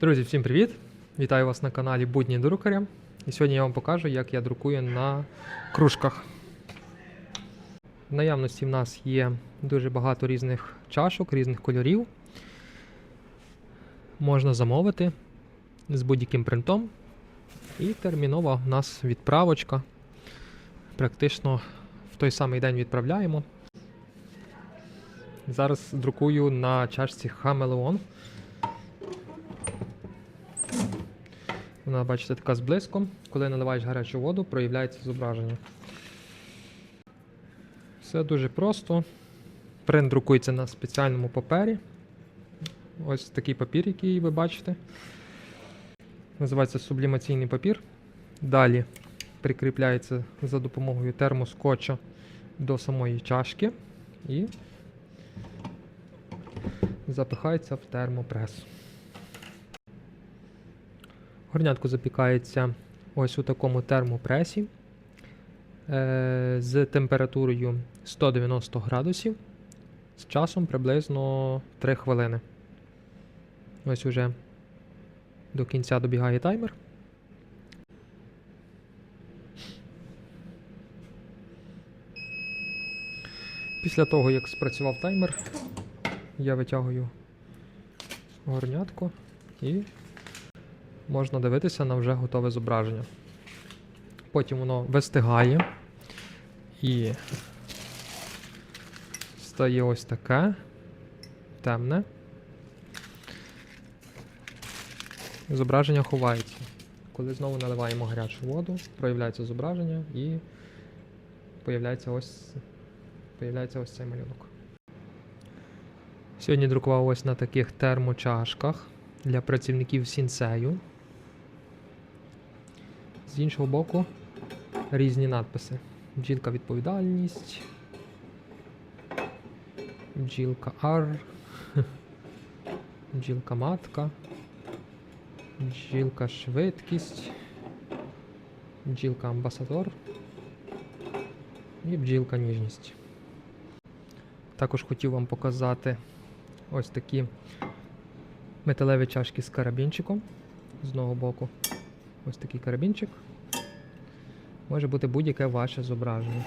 Друзі, всім привіт! Вітаю вас на каналі Будні Друкаря. І сьогодні я вам покажу, як я друкую на кружках. В наявності в нас є дуже багато різних чашок, різних кольорів. Можна замовити з будь-яким принтом. І термінова в нас відправочка. Практично в той самий день відправляємо. Зараз друкую на чашці Хамелеон. Вона, бачите, така з. Коли наливаєш гарячу воду, проявляється зображення. Все дуже просто. Принт друкується на спеціальному папері. Ось такий папір, який ви бачите. Називається сублімаційний папір. Далі прикріпляється за допомогою термоскотча до самої чашки і запихається в термопрес. Горнятко запікається ось у такому термопресі е, з температурою 190 градусів з часом приблизно 3 хвилини. Ось уже до кінця добігає таймер. Після того, як спрацював таймер, я витягую горнятко і можна дивитися на вже готове зображення. Потім воно вистигає і стає ось таке темне. Зображення ховається. Коли знову наливаємо гарячу воду, проявляється зображення і появляється ось, появляється ось цей малюнок. Сьогодні друкував ось на таких термочашках для працівників сінсею. З іншого боку, різні надписи. Бджілка відповідальність. Бджілка ар. Бджілка матка. Бджілка швидкість. Бджілка амбасадор. І бджілка ніжність. Також хотів вам показати ось такі металеві чашки з карабінчиком. З одного боку. Ось такий карабінчик. Може бути будь-яке ваше зображення.